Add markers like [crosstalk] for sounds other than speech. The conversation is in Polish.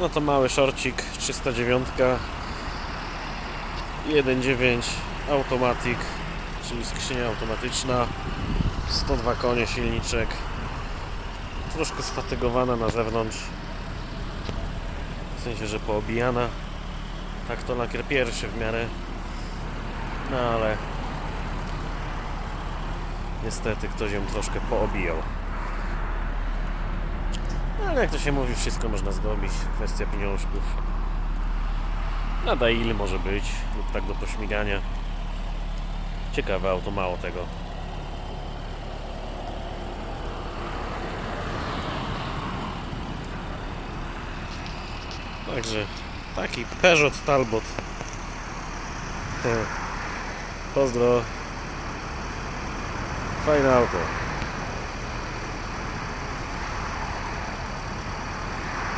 No to mały szorcik 309 1.9 Automatic, czyli skrzynia automatyczna 102 konie silniczek troszkę sfatygowana na zewnątrz w sensie, że poobijana. Tak to lakier pierwszy w miarę. No ale niestety ktoś ją troszkę poobijał ale jak to się mówi, wszystko można zrobić. Kwestia pieniążków. Nada ile może być, lub tak do pośmigania. Ciekawe auto, mało tego. Także taki Peugeot Talbot. [laughs] Pozdro. Fajne auto.